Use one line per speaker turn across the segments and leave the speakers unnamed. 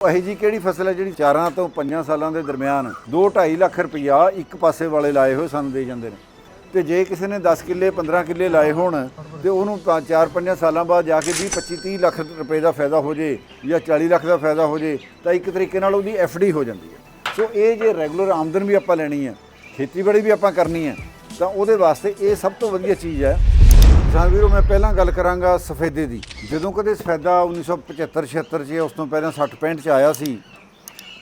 ਇਹੋ ਜੀ ਕਿਹੜੀ ਫਸਲ ਹੈ ਜਿਹੜੀ 4 ਤੋਂ 5 ਸਾਲਾਂ ਦੇ ਦਰਮਿਆਨ 2.5 ਲੱਖ ਰੁਪਈਆ ਇੱਕ ਪਾਸੇ ਵਾਲੇ ਲਾਏ ਹੋਏ ਸਾਨੂੰ ਦੇ ਜਾਂਦੇ ਨੇ। ਤੇ ਜੇ ਕਿਸੇ ਨੇ 10 ਕਿੱਲੇ 15 ਕਿੱਲੇ ਲਾਏ ਹੋਣ ਤੇ ਉਹਨੂੰ 4-5 ਸਾਲਾਂ ਬਾਅਦ ਜਾ ਕੇ 20 25 30 ਲੱਖ ਰੁਪਏ ਦਾ ਫਾਇਦਾ ਹੋ ਜੇ ਜਾਂ 40 ਲੱਖ ਦਾ ਫਾਇਦਾ ਹੋ ਜੇ, ਤਾਂ ਇੱਕ ਤਰੀਕੇ ਨਾਲ ਉਹਦੀ ਡੀ ਹੋ ਜਾਂਦੀ ਹੈ। ਸੋ ਇਹ ਜੇ ਰੈਗੂਲਰ ਆਮਦਨ ਵੀ ਆਪਾਂ ਲੈਣੀ ਹੈ, ਖੇਤੀਬਾੜੀ ਵੀ ਆਪਾਂ ਕਰਨੀ ਹੈ, ਤਾਂ ਉਹਦੇ ਵਾਸਤੇ ਇਹ ਸਭ ਤੋਂ ਵਧੀਆ ਚੀਜ਼ ਹੈ ਕਿਸਾਨ ਵੀਰੋ, ਮੈਂ ਪਹਿਲਾਂ ਗੱਲ ਕਰਾਂਗਾ ਸਫੈਦੇ ਦੀ। ਜਦੋਂ ਕਦੇ ਸਫੇਦਾ 1975 76 ਚ ਉਸ ਤੋਂ ਪਹਿਲਾਂ 60 65 ਚ ਆਇਆ ਸੀ,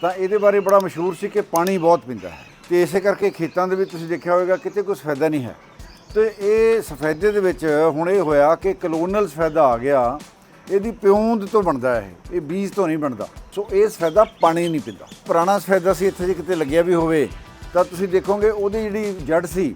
ਤਾਂ ਇਹਦੇ ਬਾਰੇ ਬੜਾ ਮਸ਼ਹੂਰ ਸੀ ਕਿ ਪਾਣੀ ਬਹੁਤ ਪੀਂਦਾ ਹੈ। ਤੇ ਇਸੇ ਕਰਕੇ ਖੇਤਾਂ ਦੇ ਵਿੱਚ ਤੁਸੀਂ ਦੇਖਿਆ ਹੋਵੇਗਾ, ਕਿਤੇ ਕੋਈ ਸਫੇਦਾ ਨਹੀਂ ਹੈ। ਤੇ ਇਹ ਸਫੇਦੇ ਦੇ ਵਿੱਚ ਹੁਣ ਇਹ ਹੋਇਆ ਕਿ ਕਲੋਨਲ ਸਫੇਦਾ ਆ ਗਿਆ। ਇਹਦੀ ਪਿਉਂਦ ਤੋਂ ਬਣਦਾ ਹੈ ਇਹ ਇਹ ਬੀਜ ਤੋਂ ਨਹੀਂ ਬਣਦਾ। ਸੋ ਇਹ ਸਫੇਦਾ ਪਾਣੀ ਨਹੀਂ ਪੀਂਦਾ। ਪੁਰਾਣਾ ਸਫੇਦਾ ਸੀ, ਇੱਥੇ ਜੇ ਕਿਤੇ ਲੱਗਿਆ ਵੀ ਹੋਵੇ, ਤਾਂ ਤੁਸੀਂ ਦੇਖੋਗੇ, ਉਹਦੀ ਜਿਹੜੀ ਜੜ ਸੀ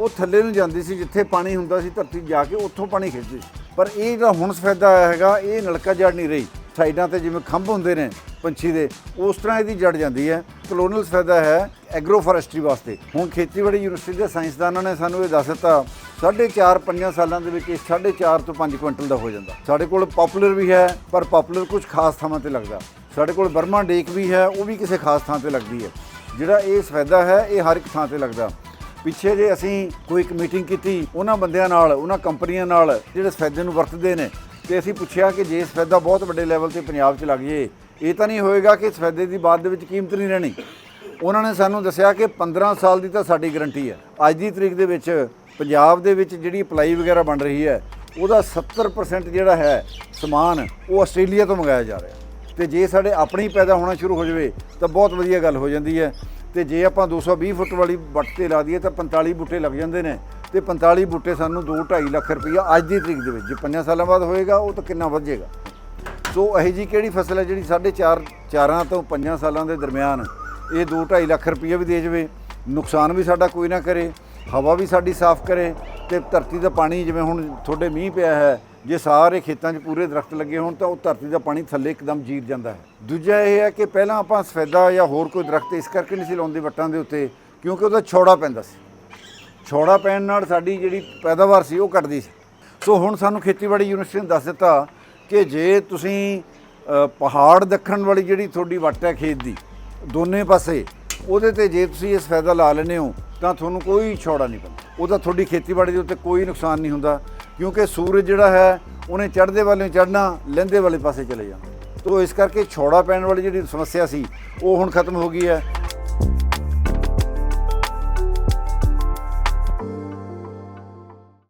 ਉਹ ਥੱਲੇ ਨੂੰ ਜਾਂਦੀ ਸੀ ਜਿੱਥੇ ਪਾਣੀ ਹੁੰਦਾ ਸੀ ਧਰਤੀ ਜਾ ਕੇ ਉੱਥੋਂ ਪਾਣੀ ਖਿੱਚਦੀ ਪਰ ਇਹ ਜਿਹੜਾ ਹੁਣ ਸਫੈਦਾ ਆਇਆ ਹੈਗਾ, ਇਹ ਨਲਕਾ ਜੜ ਨਹੀਂ ਰਹੀ। ਸਾਈਡਾਂ ਤੇ ਜਿਵੇਂ ਖੰਭ ਹੁੰਦੇ ਨੇ ਪੰਛੀ ਦੇ, ਉਸ ਤਰ੍ਹਾਂ ਇਹਦੀ ਜੜ ਜਾਂਦੀ ਹੈ। ਕਲੋਨਲ ਸਫੈਦਾ ਹੈ ਐਗਰੋ ਫੋਰੈਸਟਰੀ ਵਾਸਤੇ। ਹੁਣ ਖੇਤੀਬਾੜੀ ਯੂਨੀਵਰਸਿਟੀ ਦੇ ਸਾਇੰਸਦਾਨਾਂ ਨੇ ਸਾਨੂੰ ਇਹ ਦੱਸ ਦਿੱਤਾ, ਸਾਢੇ ਚਾਰ ਪੰਜਾਂ ਸਾਲਾਂ ਦੇ ਵਿੱਚ ਇਹ ਸਾਢੇ ਚਾਰ ਤੋਂ 5 ਕੁਇੰਟਲ ਦਾ ਹੋ ਜਾਂਦਾ। ਸਾਡੇ ਕੋਲ ਪਪੂਲਰ ਵੀ ਹੈ, ਪਰ ਪਪੂਲਰ ਕੁਝ ਖਾਸ ਥਾਵਾਂ ਤੇ ਲੱਗਦਾ। ਸਾਡੇ ਕੋਲ ਬਰਮਾ ਡੇਕ ਵੀ ਹੈ, ਉਹ ਵੀ ਕਿਸੇ ਖਾਸ ਥਾਂ ਤੇ ਲੱਗਦੀ ਹੈ। ਜਿਹੜਾ ਇਹ ਸਫੈਦਾ ਹੈ, ਇਹ ਹਰ ਇੱਕ ਥਾਂ ਤੇ ਲੱਗਦਾ। ਪਿੱਛੇ ਜੇ ਅਸੀਂ ਕੋਈ ਇੱਕ ਮੀਟਿੰਗ ਕੀਤੀ, ਉਹਨਾਂ ਬੰਦਿਆਂ ਨਾਲ, ਉਹਨਾਂ ਕੰਪਨੀਆਂ ਨਾਲ ਜਿਹੜੇ ਸਫੈਦੇ ਨੂੰ ਵਰਤਦੇ ਨੇ ਤੇ ਅਸੀਂ ਪੁੱਛਿਆ ਕਿ ਜੇ ਸਫੈਦਾ ਬਹੁਤ ਵੱਡੇ ਲੈਵਲ ਤੇ ਪੰਜਾਬ 'ਚ ਲੱਗ ਜੇ ਇਹ ਤਾਂ ਨਹੀਂ ਹੋਏਗਾ ਕਿ ਸਫੈਦੇ ਦੀ ਬਾਅਦ ਦੇ ਵਿੱਚ ਕੀਮਤ ਨਹੀਂ ਰਹਿਣੀ। ਉਹਨਾਂ ਨੇ ਸਾਨੂੰ ਦੱਸਿਆ ਕਿ 15 ਸਾਲ ਦੀ ਤਾਂ ਸਾਡੀ ਗਰੰਟੀ ਹੈ। ਅੱਜ ਦੀ ਤਰੀਕ ਦੇ ਵਿੱਚ ਪੰਜਾਬ ਦੇ ਵਿੱਚ ਜਿਹੜੀ ਅਪਲਾਈ ਵਗੈਰਾ ਬਣ ਰਹੀ ਹੈ, ਉਹਦਾ 70% ਜਿਹੜਾ ਹੈ ਸਮਾਨ ਉਹ ਆਸਟ੍ਰੇਲੀਆ ਤੋਂ ਮੰਗਾਇਆ ਜਾ ਰਿਹਾ। ਤੇ ਜੇ ਸਾਡੇ ਆਪਣੀ ਪੈਦਾ ਹੋਣਾ ਸ਼ੁਰੂ ਹੋ ਜਾਵੇ, ਤਾਂ ਬਹੁਤ ਵਧੀਆ ਗੱਲ ਹੋ ਜਾਂਦੀ ਹੈ। ਤੇ ਜੇ ਆਪਾਂ 220 ਫੁੱਟ ਵਾਲੀ ਵੱਟ ਤੇ ਲਾ ਦਈਏ ਤਾਂ 45 ਬੂਟੇ ਲੱਗ ਜਾਂਦੇ ਨੇ। ਤੇ 45 ਬੂਟੇ ਸਾਨੂੰ 2.5 ਲੱਖ ਰੁਪਈਆ ਅੱਜ ਦੀ ਤਰੀਕ ਦੇ ਵਿੱਚ, ਜੇ 5 ਸਾਲਾਂ ਬਾਅਦ ਹੋਏਗਾ, ਉਹ ਤਾਂ ਕਿੰਨਾ ਵੱਧ ਜਾਏਗਾ ਸੋ ਇਹ ਜੀ ਕਿਹੜੀ ਫਸਲ ਹੈ ਜਿਹੜੀ 4.5 ਚਾਰਾਂ ਤੋਂ 5 ਸਾਲਾਂ ਦੇ ਦਰਮਿਆਨ ਇਹ 2.5 ਲੱਖ ਰੁਪਈਆ ਵੀ ਦੇ ਜਾਵੇ। ਨੁਕਸਾਨ ਵੀ ਸਾਡਾ ਕੋਈ ਨਾ ਕਰੇ, ਹਵਾ ਵੀ ਸਾਡੀ ਸਾਫ਼ ਕਰੇ ਤੇ ਧਰਤੀ ਦਾ ਪਾਣੀ ਜਿਵੇਂ ਹੁਣ ਤੁਹਾਡੇ ਮੀਂਹ ਪਿਆ ਹੈ, ਜੇ ਸਾਰੇ ਖੇਤਾਂ 'ਚ ਪੂਰੇ ਦਰਖਤ ਲੱਗੇ ਹੋਣ ਤਾਂ ਉਹ ਧਰਤੀ ਦਾ ਪਾਣੀ ਥੱਲੇ ਇੱਕਦਮ ਜੀਰ ਜਾਂਦਾ ਹੈ। ਦੂਜਾ ਇਹ ਹੈ ਕਿ ਪਹਿਲਾਂ ਆਪਾਂ ਸਫੈਦਾ ਜਾਂ ਹੋਰ ਕੋਈ ਦਰਖਤ ਇਸ ਕਰਕੇ ਨਹੀਂ ਸੀ ਲਾਉਂਦੇ ਵੱਟਾਂ ਦੇ ਉੱਤੇ, ਕਿਉਂਕਿ ਉਹਦਾ ਛੋੜਾ ਪੈਂਦਾ ਸੀ। ਛੋੜਾ ਪੈਣ ਨਾਲ ਸਾਡੀ ਜਿਹੜੀ ਪੈਦਾਵਾਰ ਸੀ ਉਹ ਘਟਦੀ ਸੀ। ਸੋ ਹੁਣ ਸਾਨੂੰ ਖੇਤੀਬਾੜੀ ਯੂਨੀਵਰਸਿਟੀ ਨੇ ਦੱਸ ਦਿੱਤਾ ਕਿ ਜੇ ਤੁਸੀਂ ਪਹਾੜ ਦੱਖਣ ਵਾਲੀ ਜਿਹੜੀ ਤੁਹਾਡੀ ਵੱਟ ਹੈ ਖੇਤ ਦੀ, ਦੋਨੇ ਪਾਸੇ, ਉਹਦੇ ਤੇ ਜੇ ਤੁਸੀਂ ਇਹ ਸਫੈਦਾ ਲਾ ਲੈਂਦੇ ਹੋ, ਤਾਂ ਤੁਹਾਨੂੰ ਕੋਈ ਛੋੜਾ ਨਹੀਂ ਪੈਂਦਾ ਉਹਦਾ ਤੁਹਾਡੀ ਖੇਤੀਬਾੜੀ ਦੇ ਉੱਤੇ ਕੋਈ ਨੁਕਸਾਨ ਨਹੀਂ ਹੁੰਦਾ, ਕਿਉਂਕਿ ਸੂਰਜ ਜਿਹੜਾ ਹੈ, ਉਹਨੇ ਚੜ੍ਹਦੇ ਵਾਲੇ ਚੜ੍ਹਨਾ, ਲਹਿੰਦੇ ਵਾਲੇ ਪਾਸੇ ਚਲੇ ਜਾਣਾ। ਤੋ ਇਸ ਕਰਕੇ ਛੋੜਾ ਪੈਣ ਵਾਲੀ ਜਿਹੜੀ ਸਮੱਸਿਆ ਸੀ, ਉਹ ਹੁਣ ਖਤਮ ਹੋ ਗਈ ਹੈ।